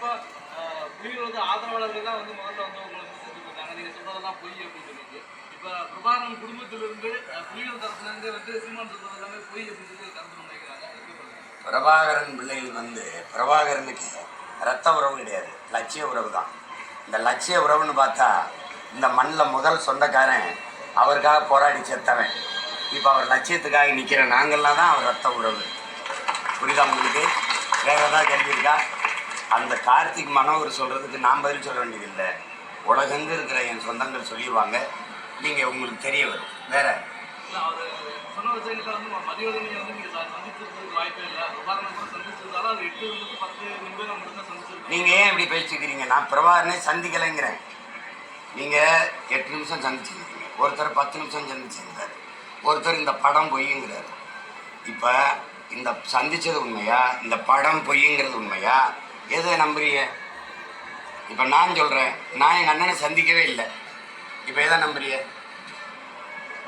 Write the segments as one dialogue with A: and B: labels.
A: குறிப்பாக அஹ், புலிகளோட ஆதரவாளர்கள் தான் வந்து முதல்ல வந்து உங்களை விமர்சிச்சுட்டு இருக்காங்க நீங்கள் சொல்கிறதெல்லாம் பொய் அப்படின்னு சொல்லிட்டு இப்போ பிரபாகரன் குடும்பத்திலிருந்து அஹ், புலிகள் தரப்புல வந்து சீமான் சொல்கிறது எல்லாமே பொய் அப்படின்னு சொல்லி கருத்து நினைக்கிறாங்க
B: பிரபாகரன் பிள்ளைகள் வந்து பிரபாகரனுக்கு ரத்த உறவு கிடையாது. லட்சிய உறவு தான். இந்த லட்சிய உறவுன்னு பார்த்தா இந்த மண்ணில் முதல் சொந்தக்காரன் அவருக்காக போராடி செத்தவன். இப்போ அவர் லட்சியத்துக்காக நிற்கிற நாங்கள்லாம் தான் அவர் ரத்த உறவு. புரியுதா உங்களுக்கு? வேறு ஏதாவது கேள்வி இருக்கா? அந்த கார்த்திக் மனோகர் சொல்கிறதுக்கு நான் பதில் சொல்ல வேண்டியதில்லை. உலகெங்கு இருக்கிற என் சொந்தங்கள் சொல்லிடுவாங்க. நீங்கள் உங்களுக்கு தெரிய வரும். வேற? நீங்கள் ஏன் இப்படி பேசிக்கிறீங்க? நான் பிரபாகரனே சந்திக்கலைங்கிறேன். நீங்கள் எட்டு நிமிஷம் சந்திச்சிருக்கீங்க. ஒருத்தர் பத்து நிமிஷம் சந்திச்சிருந்தார் ஒருத்தர் இந்த படம் பொய்யுங்கிறாரு. இப்போ இந்த சந்திச்சது உண்மையா? இந்த படம் பொய்யுங்கிறது உண்மையா? எதை நம்புறீங்க? இப்போ நான் சொல்கிறேன் நான் எங்கள் அண்ணனை சந்திக்கவே இல்லை. இப்போ எதை நம்புறீங்க?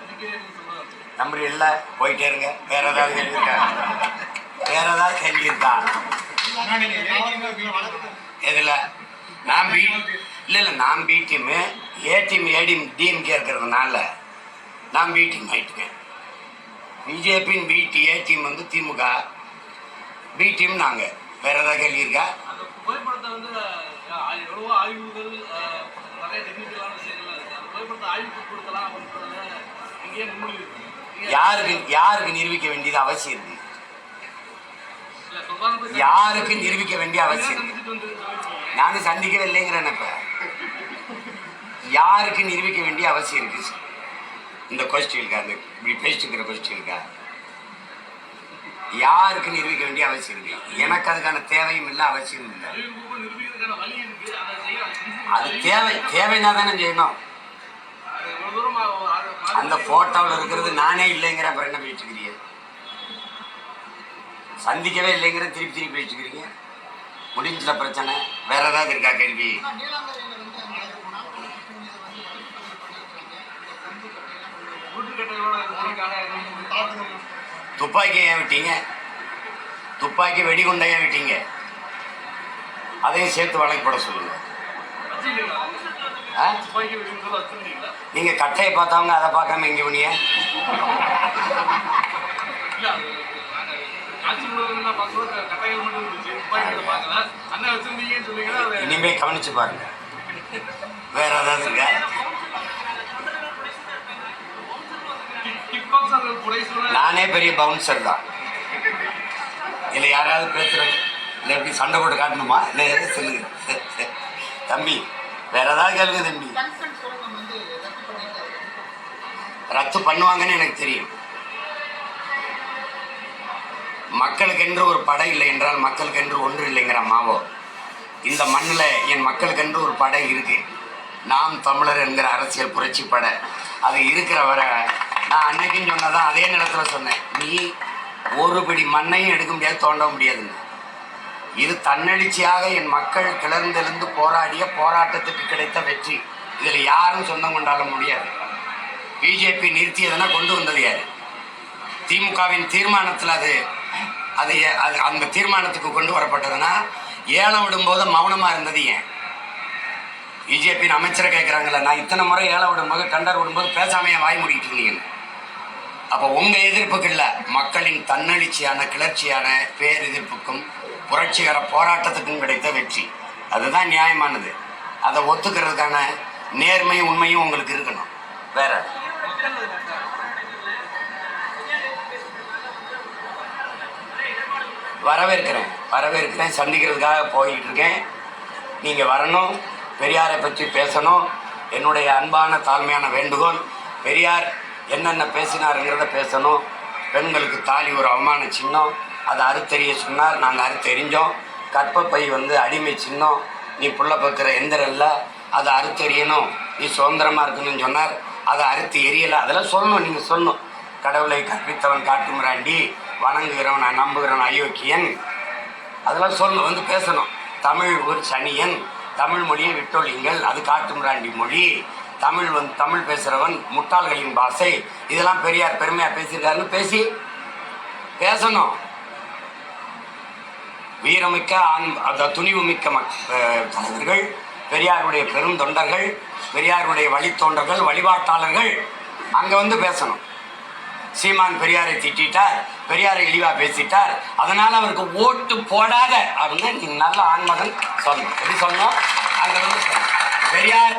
A: இதுக்கே
B: நம்புறீ இல்லை? போயிட்டே இருங்க. வேற ஏதாவது கேள்வி இருக்கா? வேற ஏதாவது கேள்வி இருக்கா? எதில்? நான் பி இல்லை இல்லை நான் B team A team A team DMK இருக்கிறதுனால நான் பி டீம் ஆயிட்டுக்கேன் பிஜேபியின் பி டி ஏ டீம் வந்து திமுக. பி டீம் நாங்கள் வேற ஏதாவது கேள்வி இருக்கா?
A: வந்து எவ்வளவோ ஆய்வுகள் நிறைய டெக்னிக்கலான விஷயங்கள்லாம் இருக்கு. அந்த புகைப்படத்தை ஆய்வுக்கு கொடுக்கலாம் அப்படின்றத இங்கேயே முன்மொழிவு
B: யாருக்கு யாருக்கு நிரூபிக்க வேண்டியது அவசியம் இருக்கு? யாருக்கு நிரூபிக்க வேண்டிய அவசியம் இருக்கு. நானும் சந்திக்கவே இல்லைங்கிறேன் இப்ப. யாருக்கு நிரூபிக்க வேண்டிய அவசியம் இருக்கு? இந்த கொஸ்டினுக்கா அந்த இப்படி பேசிட்டுக்கிற கொஸ்டினுக்கா யாருக்கு நிரூபிக்க வேண்டிய அவசியம் இல்லை. எனக்கு அதுக்கான தேவையும் இல்லை அவசியமும் இல்லை.
A: அது
B: தேவை. தேவைன்னா தானே செய்யணும். அந்த போட்டோவில் இருக்கிறது நானே இல்லைங்கிற அப்புறம் என்ன பேசிக்கிறீங்க சந்திக்கவே இல்லைங்கிற திருப்பி திருப்பி பேசிக்கிறீங்க முடிஞ்சல பிரச்சனை. வேற ஏதாவது இருக்கா கேள்வி?
A: கூட்டுக்கட்டையோட
B: துப்பாக்கி ஏன் விட்டீங்க? துப்பாக்கி வெடிகுண்டை ஏன் விட்டீங்க? அதையும் சேர்த்து வழங்கப்பட சொல்லுங்க. நீங்க கட்டையை பார்த்தவங்க அதை பார்க்காம எங்க பண்ணிய இனிமே கவனிச்சு பாருங்க. வேற ஏதாவது நானே பெரிய பவுன்சர் தான். இல்லை யாராவது பேசுறேன் இல்லை எப்படி சண்டை போட்டு காட்டணுமா? இல்லை எதாவது சொல்லுங்க. தம்பி வேற ஏதாவது கேளுங்க தம்பி. ரத்து பண்ணுவாங்கன்னு எனக்கு தெரியும். மக்களுக்கென்று ஒரு படை இல்லை என்றால் மக்களுக்கென்று ஒன்று இல்லைங்கிற மாவோ. இந்த மண்ணில் என் மக்களுக்கென்று ஒரு படை இருக்கு. நாம் தமிழர் என்கிற அரசியல் புரட்சி படை. அது இருக்கிற வரை நான் அன்னைக்கும் சொன்னதான் அதே நேரத்துல சொன்னேன். நீ ஒரு பிடி மண்ணையும் எடுக்க முடியாது தோண்ட முடியாதுன்னு. இது தன்னெழுச்சியாக என் மக்கள் கிளர்ந்தெழுந்து போராடிய போராட்டத்துக்கு கிடைத்த வெற்றி. இதில் யாரும் சொந்தம் கொண்டாட முடியாது. பிஜேபி நிறுத்தியதுன்னா கொண்டு வந்தது யார்? திமுகவின் தீர்மானத்தில் அது அது அது அந்த தீர்மானத்துக்கு கொண்டு வரப்பட்டதுன்னா ஏலம் விடும்போது மௌனமாக இருந்தது ஏன்? பிஜேபியின் அமைச்சரை கேட்குறாங்கல்ல நான் இத்தனை முறை ஏலம் விடும்போது கண்டர் விடும்போது பேசாமையே வாய் முடிக்கிட்டு இருந்தீங்க அப்போ உங்கள் எதிர்ப்புக்கு இல்லை மக்களின் தன்னெழுச்சியான கிளர்ச்சியான பேரெதிர்ப்புக்கும் புரட்சிகர போராட்டத்துக்கும் கிடைத்த வெற்றி. அதுதான் நியாயமானது. அதை ஒத்துக்கிறதுக்கான நேர்மையும் உண்மையும் உங்களுக்கு இருக்கணும். வேற. வரவேற்கிறேன். வரவேற்கிறேன். சந்திக்கிறதுக்காக போயிட்டு இருக்கேன். நீங்கள் வரணும். பெரியாரை பற்றி பேசணும். என்னுடைய அன்பான தாழ்மையான வேண்டுகோள். பெரியார் என்னென்ன பேசினாருங்கிறத பேசணும். பெண்களுக்கு தாலி ஒரு அவமான சின்னம். அதை அறுத்தெறிய சொன்னார். நாங்கள் அறுத்தெறிஞ்சோம். கற்பப்பை வந்து அடிமை சின்னம். நீ புள்ள பக்கிற எந்திரம் இல்லை. அதை அறுத்தெறியணும். நீ சுதந்திரமாக இருக்கணும்னு சொன்னார். அதை அறுத்து எரியலை. அதெல்லாம் சொல்லணும். நீங்கள் சொல்லணும். கடவுளை கற்பித்தவன் காட்டுமிராண்டி வணங்குகிறவன் நான் நம்புகிறவன் அயோக்கியன். அதெல்லாம் சொல்லணும். வந்து பேசணும். தமிழ் ஒரு சனியன். தமிழ் மொழியை விட்டொழிங்கள் அது காட்டுமிராண்டி மொழி. தமிழ் வந்து தமிழ் பேசுகிறவன் முட்டாள்களின் பாஷை இதெல்லாம் பெரியார் பெருமையாக பேசியிருக்காருன்னு பேசி பேசணும். வீரமிக்க ஆண் அந்த துணிவுமிக்க மக் தலைவர்கள் பெரியாருடைய பெரும் தொண்டர்கள் பெரியாருடைய வழித்தோண்டர்கள் வழிபாட்டாளர்கள் அங்கே வந்து பேசணும். சீமான் பெரியாரை திட்டார் பெரியாரை இழிவாக பேசிட்டார். அதனால் அவருக்கு ஓட்டு போடாத அப்படின்னு நீ நல்ல ஆண்மகன் சொல்லணும். எப்படி சொல்லணும்? அங்கே வந்து பெரியார்